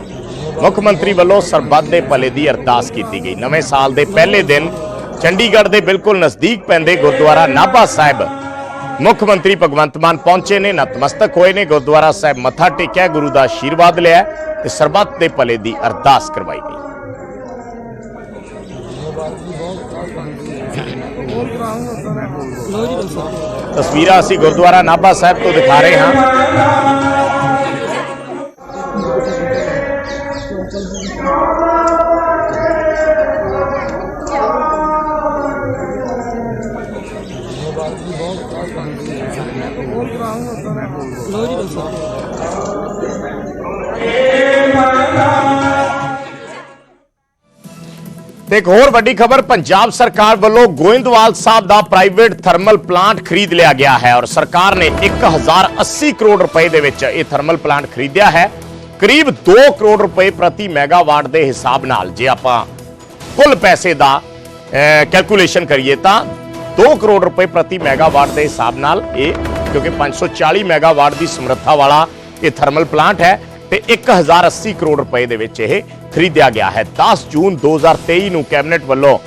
ਮੁੱਖ ਮੰਤਰੀ ਵੱਲੋਂ ਸਰਬੱਤ ਦੇ ਭਲੇ ਦੀ ਅਰਦਾਸ ਕੀਤੀ ਗਈ। ਨਵੇਂ ਸਾਲ ਦੇ ਪਹਿਲੇ ਦਿਨ ਚੰਡੀਗੜ੍ਹ ਦੇ ਬਿਲਕੁਲ ਨਜ਼ਦੀਕ ਪੈਂਦੇ ਗੁਰਦੁਆਰਾ ਨਾਭਾ ਸਾਹਿਬ ਮੁੱਖ ਮੰਤਰੀ ਭਗਵੰਤ ਮਾਨ ਪਹੁੰਚੇ ਨੇ, ਨਤਮਸਤਕ ਹੋਏ ਨੇ, ਗੁਰਦੁਆਰਾ ਸਾਹਿਬ ਮੱਥਾ ਟੇਕਿਆ, ਗੁਰੂ ਦਾ ਆਸ਼ੀਰਵਾਦ ਲਿਆ ਤੇ ਸਰਬੱਤ ਦੇ ਭਲੇ ਦੀ ਅਰਦਾਸ ਕਰਵਾਈ ਗਈ। ਤਸਵੀਰਾਂ ਅਸੀਂ ਗੁਰਦੁਆਰਾ ਨਾਭਾ ਸਾਹਿਬ ਤੋਂ ਦਿਖਾ ਰਹੇ ਹਾਂ। ਤੇ ਇੱਕ ਹੋਰ ਵੱਡੀ ਖਬਰ, ਪੰਜਾਬ ਸਰਕਾਰ ਵੱਲੋਂ ਗੋਇੰਦਵਾਲ ਸਾਹਿਬ ਦਾ ਪ੍ਰਾਈਵੇਟ ਥਰਮਲ ਪਲਾਂਟ ਖਰੀਦ ਲਿਆ ਗਿਆ ਹੈ ਔਰ ਸਰਕਾਰ ਨੇ 1080 ਕਰੋੜ ਰੁਪਏ ਦੇ ਵਿੱਚ ਇਹ ਥਰਮਲ ਪਲਾਂਟ ਖਰੀਦਿਆ ਹੈ। ਕਰੀਬ 2 ਕਰੋੜ ਰੁਪਏ ਪ੍ਰਤੀ ਮੈਗਾਵਾਟ ਦੇ ਹਿਸਾਬ ਨਾਲ ਜੇ ਆਪਾਂ ਕੁੱਲ ਪੈਸੇ ਦਾ ਕੈਲਕੂਲੇਸ਼ਨ ਕਰੀਏ ਤਾਂ 2 ਕਰੋੜ ਰੁਪਏ ਪ੍ਰਤੀ ਮੈਗਾਵਾਟ ਦੇ ਹਿਸਾਬ ਨਾਲ ਇਹ, ਕਿਉਂਕਿ 540 ਮੈਗਾਵਾਟ ਦੀ ਸਮਰੱਥਾ ਵਾਲਾ ਇਹ ਥਰਮਲ ਪਲਾਂਟ ਹੈ ਤੇ 1080 ਕਰੋੜ ਰੁਪਏ ਦੇ ਵਿੱਚ ਇਹ ਖਰੀਦਿਆ ਗਿਆ ਹੈ। 10 ਜੂਨ 2023 ਨੂੰ ਕੈਬਨਿਟ ਵੱਲੋਂ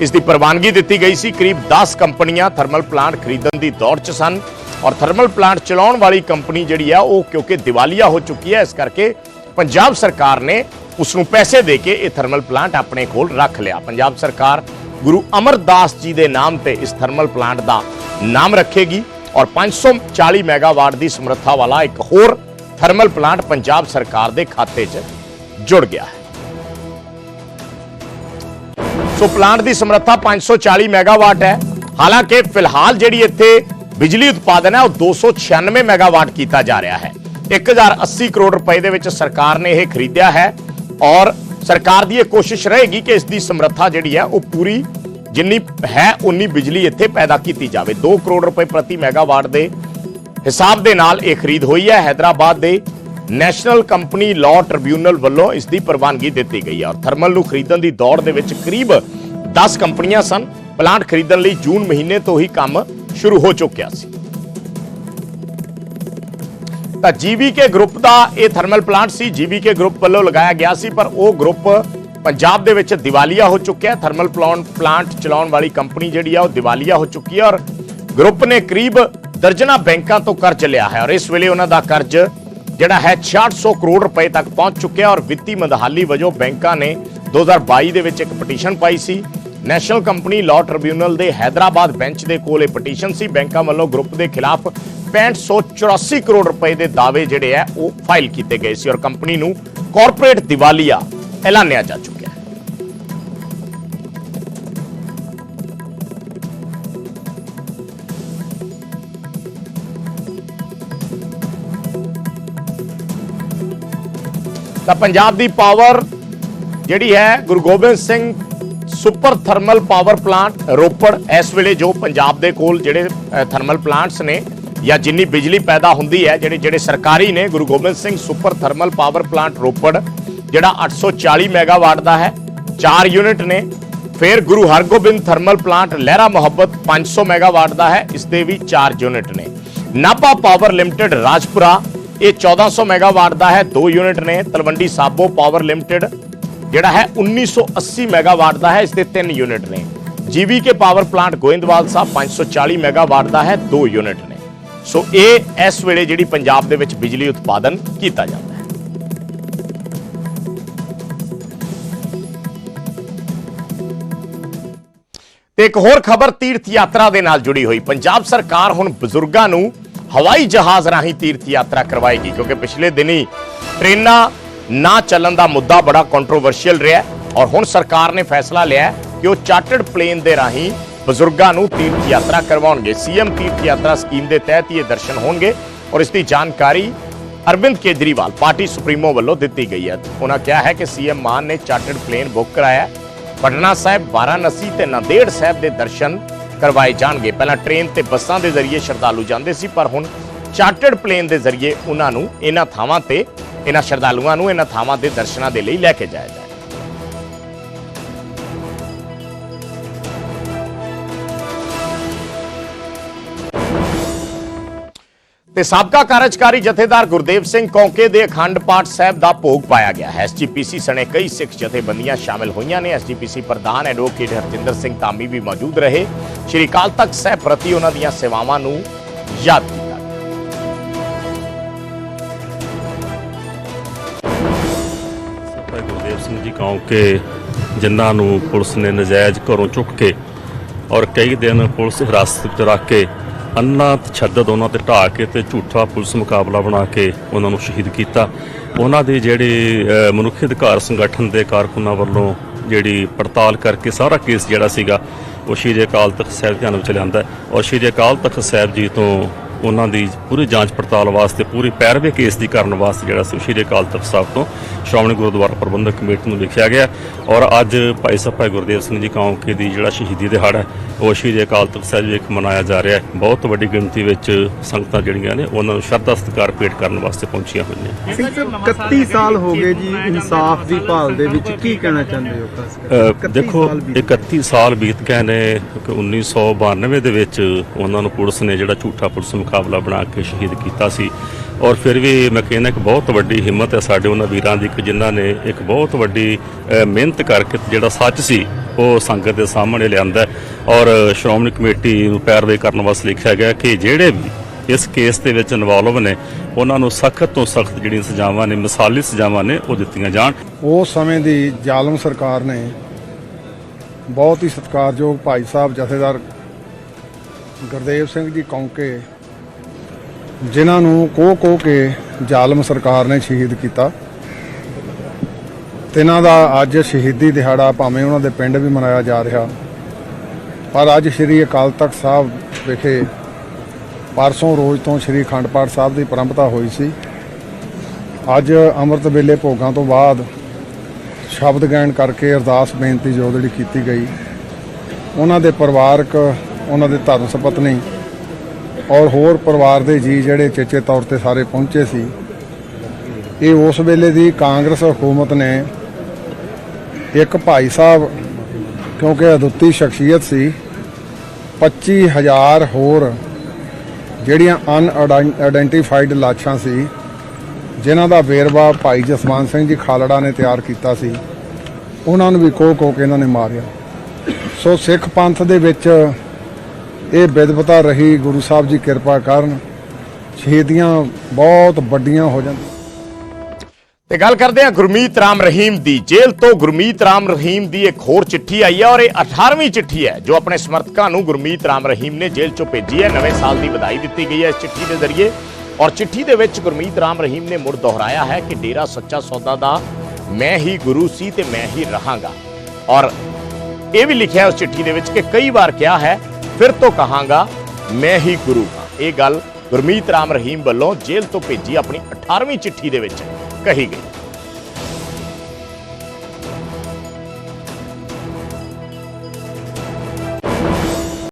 ਇਸ ਦੀ ਪ੍ਰਵਾਨਗੀ ਦਿੱਤੀ ਗਈ ਸੀ। ਕਰੀਬ 10 ਕੰਪਨੀਆਂ ਥਰਮਲ ਪਲਾਂਟ ਖਰੀਦਣ ਦੀ ਦੌੜ 'ਚ ਸਨ ਔਰ ਥਰਮਲ ਪਲਾਂਟ ਚਲਾਉਣ ਵਾਲੀ ਕੰਪਨੀ ਜਿਹੜੀ ਆ, ਉਹ ਕਿਉਂਕਿ ਦਿਵਾਲੀਆ ਹੋ ਚੁੱਕੀ ਹੈ, ਇਸ ਕਰਕੇ ਪੰਜਾਬ ਸਰਕਾਰ ਨੇ ਉਸ ਨੂੰ ਪੈਸੇ ਦੇ ਕੇ ਇਹ ਥਰਮਲ ਪਲਾਂਟ ਆਪਣੇ ਕੋਲ ਰੱਖ ਲਿਆ। ਪੰਜਾਬ ਸਰਕਾਰ ਗੁਰੂ ਅਮਰਦਾਸ ਜੀ ਦੇ ਨਾਮ ਤੇ ਇਸ ਥਰਮਲ ਪਲਾਂਟ ਦਾ ਨਾਮ ਰੱਖੇਗੀ ਔਰ 540 ਮੈਗਾਵਾਟ ਦੀ ਸਮਰੱਥਾ ਵਾਲਾ ਇੱਕ ਹੋਰ ਥਰਮਲ ਪਲਾਂਟ ਪੰਜਾਬ ਸਰਕਾਰ ਦੇ ਖਾਤੇ 'ਚ ਜੁੜ ਗਿਆ ਹੈ। ਸੋ ਪਲਾਂਟ ਦੀ ਸਮਰੱਥਾ 540 ਮੈਗਾਵਾਟ ਹੈ। ਹਾਲਾਂਕਿ ਫਿਲਹਾਲ ਜਿਹੜੀ ਇੱਥੇ ਬਿਜਲੀ ਉਤਪਾਦਨ ਹੈ, ਉਹ 296 ਮੈਗਾਵਾਟ ਕੀਤਾ ਜਾ ਰਿਹਾ ਹੈ। 1080 ਕਰੋੜ ਰੁਪਏ ਦੇ ਵਿੱਚ ਸਰਕਾਰ ਨੇ ਇਹ ਖਰੀਦਿਆ ਹੈ ਔਰ ਸਰਕਾਰ ਦੀ ਇਹ ਕੋਸ਼ਿਸ਼ ਰਹੇਗੀ ਕਿ ਇਸ ਦੀ ਸਮਰੱਥਾ ਜਿਹੜੀ ਹੈ, ਉਹ ਪੂਰੀ ਜਿੰਨੀ ਹੈ, ਉਨੀ ਬਿਜਲੀ ਇੱਥੇ ਪੈਦਾ ਕੀਤੀ ਜਾਵੇ। 2 ਕਰੋੜ ਰੁਪਏ ਪ੍ਰਤੀ ਮੈਗਾਵਾਟ ਦੇ ਹਿਸਾਬ ਦੇ ਨਾਲ ਇਹ ਖਰੀਦ ਹੋਈ ਹੈ। ਹైదరాబాద్ ਦੇ ਨੈਸ਼ਨਲ ਕੰਪਨੀ ਲਾਅ ਟ੍ਰਿਬਿਊਨਲ ਵੱਲੋਂ ਇਸ ਦੀ ਪ੍ਰਵਾਨਗੀ ਦਿੱਤੀ ਗਈ ਹੈ ਔਰ ਥਰਮਲ ਨੂੰ ਖਰੀਦਣ ਦੀ ਦੌੜ ਦੇ ਵਿੱਚ ਕਰੀਬ 10 ਕੰਪਨੀਆਂ ਸਨ। ਪਲਾਂਟ ਖਰੀਦਣ ਲਈ ਜੂਨ ਮਹੀਨੇ ਤੋਂ ਹੀ ਕੰਮ ਸ਼ੁਰੂ ਹੋ ਚੁੱਕਿਆ ਸੀ। ਤਾਂ ਜੀਵੀਕੇ ਗਰੁੱਪ ਦਾ ਇਹ ਥਰਮਲ ਪਲਾਂਟ ਸੀ। ਜੀਵੀਕੇ ਗਰੁੱਪ ਵੱਲੋਂ ਲਗਾਇਆ ਗਿਆ ਸੀ, ਪਰ ਉਹ ਗਰੁੱਪ ਪੰਜਾਬ ਦੇ ਵਿੱਚ ਦਿਵਾਲੀਆ ਹੋ ਚੁੱਕਿਆ। ਥਰਮਲ ਪਲਾਂਟ ਚਲਾਉਣ ਵਾਲੀ ਕੰਪਨੀ ਜਿਹੜੀ ਆ, ਉਹ ਦਿਵਾਲੀਆ ਹੋ ਚੁੱਕੀ ਹੈ ਔਰ ਗਰੁੱਪ ਨੇ ਕਰੀਬ ਦਰਜਨਾ ਬੈਂਕਾਂ ਤੋਂ ਕਰਜ਼ ਲਿਆ ਹੈ ਔਰ ਇਸ ਵੇਲੇ ਉਹਨਾਂ ਦਾ ਕਰਜ਼ ਜਿਹੜਾ ਹੈ 600 ਕਰੋੜ ਰੁਪਏ ਤੱਕ ਪਹੁੰਚ ਚੁੱਕਿਆ ਔਰ ਵਿੱਤੀ ਮਦਹਾਲੀ ਵਜੋਂ ਬੈਂਕਾਂ ਨੇ 2022 ਦੇ ਵਿੱਚ ਇੱਕ ਪਟੀਸ਼ਨ ਪਾਈ ਸੀ। ਨੈਸ਼ਨਲ ਕੰਪਨੀ ਲਾਅ ਟ੍ਰਿਬਿਊਨਲ ਦੇ ਹైదరాబాద్ ਬੈਂਚ ਦੇ ਕੋਲ ਇਹ ਪਟੀਸ਼ਨ ਸੀ। ਬੈਂਕਾਂ ਵੱਲੋਂ ਗਰੁੱਪ ਦੇ ਖਿਲਾਫ 6584 ਕਰੋੜ ਰੁਪਏ ਦੇ ਦਾਅਵੇ ਜਿਹੜੇ ਆ ਉਹ ਫਾਈਲ ਕੀਤੇ ਗਏ ਸੀ ਔਰ ਕੰਪਨੀ ਨੂੰ ਕਾਰਪੋਰੇਟ ਦਿਵਾਲੀਆ ਐਲਾਨਿਆ ਜਾ ਚੁੱਕਾ ਤਾਂ ਪੰਜਾਬ ਦੀ ਪਾਵਰ ਜਿਹੜੀ ਹੈ, Guru Gobind Singh super thermal power plant Ropar, ਇਸ ਵੇਲੇ ਜੋ ਪੰਜਾਬ ਦੇ ਕੋਲ ਜਿਹੜੇ ਥਰਮਲ ਪਲਾਂਟਸ ਨੇ ਜਾਂ ਜਿੰਨੀ ਬਿਜਲੀ ਪੈਦਾ ਹੁੰਦੀ ਹੈ, ਜਿਹੜੇ ਜਿਹੜੇ ਸਰਕਾਰੀ ਨੇ, Guru Gobind Singh super thermal power plant Ropar, ਜਿਹੜਾ 840 ਮੈਗਾਵਾਟ ਦਾ ਹੈ 4 ਯੂਨਿਟ ਨੇ, ਫਿਰ Guru Hargobind thermal plant Lehra Mohabbat 500 megawatt ਦਾ ਹੈ, ਇਸ ਦੇ ਵੀ 4 ਯੂਨਿਟ ਨੇ। ਨਾਭਾ ਪਾਵਰ ਲਿਮਟਿਡ ਰਾਜਪੁਰਾ ਇਹ 1400 ਮੈਗਾਵਾਟ ਦਾ ਹੈ। ਦੋ ਯੂਨਿਟ ਨੇ ਤਲਵੰਡੀ ਸਾਬੋ ਪਾਵਰ ਲਿਮਟਿਡ ਜਿਹੜਾ ਹੈ 1980 ਮੈਗਾਵਾਟ ਦਾ ਹੈ। ਇਸ ਦੇ 3 ਯੂਨਿਟ ਨੇ GVK power plant Goindwal Sahib 540 megawatt ਦਾ ਹੈ। ਦੋ ਯੂਨਿਟ ਨੇ। ਸੋ ਇਹ ਇਸ ਵੇਲੇ ਜਿਹੜੀ ਪੰਜਾਬ ਦੇ ਵਿੱਚ ਬਿਜਲੀ ਉਤਪਾਦਨ ਕੀਤਾ ਜਾਂਦਾ ਹੈ। ਤੇ ਇੱਕ ਹੋਰ ਖਬਰ ਤੀਰਥ ਯਾਤਰਾ ਦੇ ਨਾਲ ਜੁੜੀ ਹੋਈ। ਪੰਜਾਬ ਸਰਕਾਰ ਹੁਣ ਬਜ਼ੁਰਗਾਂ ਨੂੰ ਹਵਾਈ ਜਹਾਜ਼ ਰਾਹੀਂ ਤੀਰਥ ਯਾਤਰਾ ਕਰਵਾਏਗੀ, ਕਿਉਂਕਿ ਪਿਛਲੇ ਦਿਨੀ ਟ੍ਰੇਨਾਂ ਨਾ ਚੱਲਣ ਦਾ ਮੁੱਦਾ ਬੜਾ ਕੰਟਰੋਵਰਸ਼ੀਅਲ ਰਿਹਾ ਔਰ ਹੁਣ ਸਰਕਾਰ ਨੇ ਫੈਸਲਾ ਲਿਆ ਕਿ ਉਹ ਚਾਰਟਰਡ ਪਲੇਨ ਦੇ ਰਾਹੀਂ ਬਜ਼ੁਰਗਾਂ ਨੂੰ ਤੀਰਥ ਯਾਤਰਾ ਕਰਵਾਉਣਗੇ। ਸੀਐਮ ਤੀਰਥ ਯਾਤਰਾ ਸਕੀਮ ਦੇ ਤਹਿਤ ਹੀ ਇਹ ਦਰਸ਼ਨ ਹੋਣਗੇ ਔਰ ਇਸ ਦੀ ਜਾਣਕਾਰੀ ਅਰਵਿੰਦ ਕੇਜਰੀਵਾਲ, ਪਾਰਟੀ ਸੁਪਰੀਮੋ ਵੱਲੋਂ ਦਿੱਤੀ ਗਈ ਹੈ। ਉਹਨਾਂ ਕਿਹਾ ਹੈ ਕਿ ਸੀਐਮ ਮਾਨ ਨੇ ਚਾਰਟਰਡ ਪਲੇਨ ਬੁੱਕ ਕਰਾਇਆ ਪਟਨਾ ਸਾਹਿਬ, ਵਾਰਾਣਸੀ ਤੇ ਨਾਂਦੇੜ ਸਾਹਿਬ ਦੇ ਦਰਸ਼ਨ ਕਰਵਾਏ ਜਾਣਗੇ। ਪਹਿਲਾਂ ਟ੍ਰੇਨ ਤੇ ਬੱਸਾਂ ਦੇ ਜ਼ਰੀਏ ਸ਼ਰਧਾਲੂ ਜਾਂਦੇ ਸੀ, ਪਰ ਹੁਣ ਚਾਰਟਰਡ ਪਲੇਨ ਦੇ ਜ਼ਰੀਏ ਉਹਨਾਂ ਨੂੰ ਇਹਨਾਂ ਥਾਵਾਂ ਤੇ, ਇਹਨਾਂ ਸ਼ਰਧਾਲੂਆਂ ਨੂੰ ਇਹਨਾਂ ਥਾਵਾਂ ਦੇ ਦਰਸ਼ਨਾਂ ਦੇ ਲਈ ਲੈ ਕੇ ਜਾਇਆ ਜਾਏ। ਤੇ ਸਾਬਕਾ ਕਾਰਜਕਾਰੀ ਜਥੇਦਾਰ ਗੁਰਦੇਵ ਸਿੰਘ ਕੌਂਕੇ ਦੇ ਅਖੰਡ ਪਾਠ ਸਾਹਿਬ ਦਾ ਭੋਗ ਪਾਇਆ ਗਿਆ ਹੈ। ਐਸਜੀਪੀਸੀ ਸਣੇ ਕਈ ਸਿੱਖ ਜਥੇਬੰਦੀਆਂ ਸ਼ਾਮਿਲ ਹੋਈਆਂ ਨੇ। ਐਸਜੀਪੀਸੀ ਪ੍ਰਧਾਨ ਐਡਵੋਕੇਟ ਹਰਜਿੰਦਰ ਸਿੰਘ ਧਾਮੀ ਵੀ ਮੌਜੂਦ ਰਹੇ। ਸ਼੍ਰੀ ਅਕਾਲ ਤਖਤ ਸਾਹਿਬ ਪ੍ਰਤੀ ਉਹਨਾਂ ਦੀਆਂ ਸੇਵਾਵਾਂ ਨੂੰ ਯਾਦ ਕੀਤਾ
ਗੁਰਦੇਵ ਸਿੰਘ ਜੀ ਕੌਂਕੇ ਜਿਨ੍ਹਾਂ ਨੂੰ ਪੁਲਿਸ ਨੇ ਨਜਾਇਜ਼ ਘਰੋਂ ਚੁੱਕ ਕੇ ਔਰ ਕਈ ਦਿਨ ਪੁਲਿਸ ਹਿਰਾਸਤ ਵਿੱਚ ਰੱਖ ਕੇ ਅੰਨਾ ਤਸ਼ੱਦਦ ਉਹਨਾਂ ਤੇ ਢਾਹ ਕੇ ਤੇ ਝੂਠਾ ਪੁਲਿਸ ਮੁਕਾਬਲਾ ਬਣਾ ਕੇ ਉਹਨਾਂ ਨੂੰ ਸ਼ਹੀਦ ਕੀਤਾ। ਉਹਨਾਂ ਦੇ ਜਿਹੜੇ ਮਨੁੱਖੀ ਅਧਿਕਾਰ ਸੰਗਠਨ ਦੇ ਕਾਰਕੁਨਾਂ ਵੱਲੋਂ ਜਿਹੜੀ ਪੜਤਾਲ ਕਰਕੇ ਸਾਰਾ ਕੇਸ ਜਿਹੜਾ ਸੀਗਾ, ਉਹ ਸ਼੍ਰੀ ਅਕਾਲ ਤਖਤ ਸਾਹਿਬ ਧਿਆਨ ਵਿੱਚ ਲਿਆਂਦਾ ਔਰ ਸ਼੍ਰੀ ਅਕਾਲ ਤਖਤ ਸਾਹਿਬ ਜੀ ਤੋਂ ਉਹਨਾਂ ਦੀ ਪੂਰੀ ਜਾਂਚ ਪੜਤਾਲ ਵਾਸਤੇ ਪੂਰੀ ਪੈਰਵੇ ਕੇਸ ਦੀ ਕਰਨ ਵਾਸਤੇ ਜਿਹੜਾ ਸੀ ਉਹ ਸ਼੍ਰੀ ਅਕਾਲ ਤਖਤ ਸਾਹਿਬ ਤੋਂ ਸ਼੍ਰੋਮਣੀ ਗੁਰਦੁਆਰਾ ਪ੍ਰਬੰਧਕ ਕਮੇਟੀ ਨੂੰ ਲਿਖਿਆ ਗਿਆ। ਔਰ ਅੱਜ ਭਾਈ ਸਾਹਿਬ ਭਾਈ ਗੁਰਦੇਵ ਸਿੰਘ ਜੀ ਕੌਂਕੇ ਦੀ ਜਿਹੜਾ ਸ਼ਹੀਦੀ ਦਿਹਾੜਾ ਹੈ ਉਹ ਸ਼੍ਰੀ ਅਕਾਲ ਤਖਤ ਸਾਹਿਬ ਵਿਖੇ ਮਨਾਇਆ ਜਾ ਰਿਹਾ ਹੈ। ਬਹੁਤ ਵੱਡੀ ਗਿਣਤੀ ਵਿੱਚ ਸੰਗਤਾਂ ਜਿਹੜੀਆਂ ਨੇ ਉਹਨਾਂ ਨੂੰ ਸ਼ਰਧਾ ਸਤਿਕਾਰ ਭੇਟ ਕਰਨ ਵਾਸਤੇ ਪਹੁੰਚੀਆਂ ਹੋਈਆਂ
ਸਾਹਿਬ 31 ਸਾਲ ਹੋ ਗਏ ਜੀ ਇਨਸਾਫ ਦੀ ਭਾਲ ਦੇ ਵਿੱਚ ਕੀ ਕਹਿਣਾ ਚਾਹੁੰਦੇ ਹੋ? ਖਾਸ
ਅ,
ਕਰਕੇ 31
ਦੇਖੋ
ਸਾਲ ਬੀਤ
31 ਸਾਲ ਬੀਤ ਗਏ ਨੇ ਕਿਉਂਕਿ 1992 ਦੇ ਵਿੱਚ ਉਹਨਾਂ ਨੂੰ ਪੁਲਿਸ ਨੇ ਜਿਹੜਾ ਝੂਠਾ ਪੁਲਿਸ ਮੁਕਾਬਲਾ ਬਣਾ ਕੇ ਸ਼ਹੀਦ ਕੀਤਾ ਸੀ। ਔਰ ਫਿਰ ਵੀ ਮੈਂ ਕਹਿੰਦਾ ਕਿ ਬਹੁਤ ਵੱਡੀ ਹਿੰਮਤ ਹੈ ਸਾਡੇ ਉਹਨਾਂ ਵੀਰਾਂ ਦੀ ਕਿ ਜਿਨ੍ਹਾਂ ਨੇ ਇੱਕ ਬਹੁਤ ਵੱਡੀ ਮਿਹਨਤ ਕਰਕੇ ਜਿਹੜਾ ਸੱਚ ਸੀ, ਉਹ ਸੰਗਤ ਦੇ ਸਾਹਮਣੇ ਲਿਆਂਦਾ ਔਰ ਸ਼੍ਰੋਮਣੀ ਕਮੇਟੀ ਨੂੰ ਪੈਰਵੇ ਕਰਨ ਵਾਸਤੇ ਲਿਖਿਆ ਗਿਆ ਕਿ ਜਿਹੜੇ ਵੀ ਇਸ ਕੇਸ ਦੇ ਵਿੱਚ ਇਨਵੋਲਵ ਨੇ, ਉਹਨਾਂ ਨੂੰ ਸਖਤ ਤੋਂ ਸਖਤ ਜਿਹੜੀਆਂ ਸਜ਼ਾਵਾਂ ਨੇ, ਮਿਸਾਲੀ ਸਜ਼ਾਵਾਂ ਨੇ, ਉਹ ਦਿੱਤੀਆਂ ਜਾਣ।
ਉਸ ਸਮੇਂ ਦੀ ਜ਼ਾਲਮ ਸਰਕਾਰ ਨੇ ਬਹੁਤ ਹੀ ਸਤਿਕਾਰਯੋਗ ਭਾਈ ਸਾਹਿਬ ਜਥੇਦਾਰ ਗੁਰਦੇਵ ਸਿੰਘ ਜੀ ਕੌਂਕੇ ਜਿਨ੍ਹਾਂ ਨੂੰ ਕੋਹ ਕੋਹ ਕੇ ਜ਼ਾਲਮ ਸਰਕਾਰ ਨੇ ਸ਼ਹੀਦ ਕੀਤਾ। ਤੇ ਇਹਨਾਂ ਦਾ ਅੱਜ ਸ਼ਹੀਦੀ ਦਿਹਾੜਾ ਭਾਵੇਂ ਉਹਨਾਂ ਦੇ ਪਿੰਡ ਵੀ ਮਨਾਇਆ ਜਾ ਰਿਹਾ। ਪਰ ਅੱਜ ਸ੍ਰੀ ਅਕਾਲ ਤਖਤ ਸਾਹਿਬ ਵਿਖੇ ਪਰਸੋਂ ਰੋਜ਼ ਤੋਂ ਸ੍ਰੀ ਅਖੰਡ ਪਾਠ ਸਾਹਿਬ ਦੀ ਪਰੰਪਰਾ ਹੋਈ ਸੀ। ਅੱਜ ਅੰਮ੍ਰਿਤ ਵੇਲੇ ਭੋਗਾਂ ਤੋਂ ਬਾਅਦ ਸ਼ਬਦ ਗਾਇਨ ਕਰਕੇ ਅਰਦਾਸ ਬੇਨਤੀ ਜੋ ਜਿਹੜੀ ਕੀਤੀ ਗਈ। ਉਹਨਾਂ ਦੇ ਪਰਿਵਾਰਕ, ਉਹਨਾਂ ਦੇ ਧਰਮ ਸੁਪਤਨੀ ਔਰ ਹੋਰ ਪਰਿਵਾਰ ਦੇ ਜੀ ਜਿਹੜੇ ਚੇਚੇ ਤੌਰ ਤੇ ਸਾਰੇ ਪਹੁੰਚੇ ਸੀ, ਇਹ ਉਸ ਵੇਲੇ ਦੀ ਕਾਂਗਰਸ ਹਕੂਮਤ ਨੇ ਇੱਕ ਭਾਈ ਸਾਹਿਬ, ਕਿਉਂਕਿ ਅਦੁੱਤੀ ਸ਼ਖਸੀਅਤ ਸੀ 25000 ਹੋਰ ਜਿਹੜੀਆਂ ਅਨ ਅਨਆਇਡੈਂਟੀਫਾਈਡ ਲਾਸ਼ਾਂ ਸੀ, ਜਿਨ੍ਹਾਂ ਦਾ ਵੇਰਵਾ ਭਾਈ ਜਸਵੰਤ ਸਿੰਘ ਜੀ ਖਾਲੜਾ ਨੇ ਤਿਆਰ ਕੀਤਾ ਸੀ, ਉਹਨਾਂ ਨੂੰ ਵੀ ਕੋਹ ਕੋਹ ਕੇ ਇਹਨਾਂ ਨੇ ਮਾਰਿਆ। ਸੋ ਸਿੱਖ ਪੰਥ ਦੇ ਵਿੱਚ ਇਹ ਵਿਦਵਤਾ ਰਹੀ ਗੁਰੂ ਸਾਹਿਬ ਜੀ ਕਿਰਪਾ ਕਰਨ ਸ਼ਹੀਦੀਆਂ ਬਹੁਤ ਵੱਡੀਆਂ ਹੋ ਜਾਂਦੀਆਂ।
ਤੇ ਗੱਲ ਕਰਦੇ ਹਾਂ ਗੁਰਮੀਤ ਰਾਮ ਰਹੀਮ ਦੀ। ਜੇਲ੍ਹ ਤੋਂ ਗੁਰਮੀਤ ਰਾਮ ਰਹੀਮ ਦੀ ਇੱਕ ਹੋਰ ਚਿੱਠੀ ਆਈ ਹੈ ਔਰ ਇਹ 18ਵੀਂ ਚਿੱਠੀ ਹੈ ਜੋ ਆਪਣੇ ਸਮਰਥਕਾਂ ਨੂੰ ਗੁਰਮੀਤ ਰਾਮ ਰਹੀਮ ਨੇ ਜੇਲ੍ਹ ਚੋਂ ਭੇਜੀ ਹੈ। ਨਵੇਂ ਸਾਲ ਦੀ ਵਧਾਈ ਦਿੱਤੀ ਗਈ ਹੈ ਇਸ ਚਿੱਠੀ ਦੇ ਜ਼ਰੀਏ। ਔਰ ਚਿੱਠੀ ਦੇ ਵਿੱਚ ਗੁਰਮੀਤ ਰਾਮ ਰਹੀਮ ਨੇ ਮੁੜ ਦੁਹਰਾਇਆ ਹੈ ਕਿ ਡੇਰਾ ਸੱਚਾ ਸੌਦਾ ਦਾ ਮੈਂ ਹੀ ਗੁਰੂ ਸੀ ਤੇ ਮੈਂ ਹੀ ਰਹਾਂਗਾ। ਔਰ ਇਹ ਵੀ ਲਿਖਿਆ ਉਸ ਚਿੱਠੀ ਦੇ ਵਿੱਚ ਕਿ ਕਈ ਵਾਰ ਕਿਹਾ ਹੈ ਫਿਰ ਤੋਂ ਕਹਾਂਗਾ, ਮੈਂ ਹੀ ਗੁਰੂ ਹਾਂ। ਇਹ ਗੱਲ ਗੁਰਮੀਤ ਰਾਮ ਰਹੀਮ ਵੱਲੋਂ ਜੇਲ੍ਹ ਤੋਂ ਭੇਜੀ ਆਪਣੀ 18ਵੀਂ ਚਿੱਠੀ ਦੇ ਵਿੱਚ ਕਹੀ ਗਈ।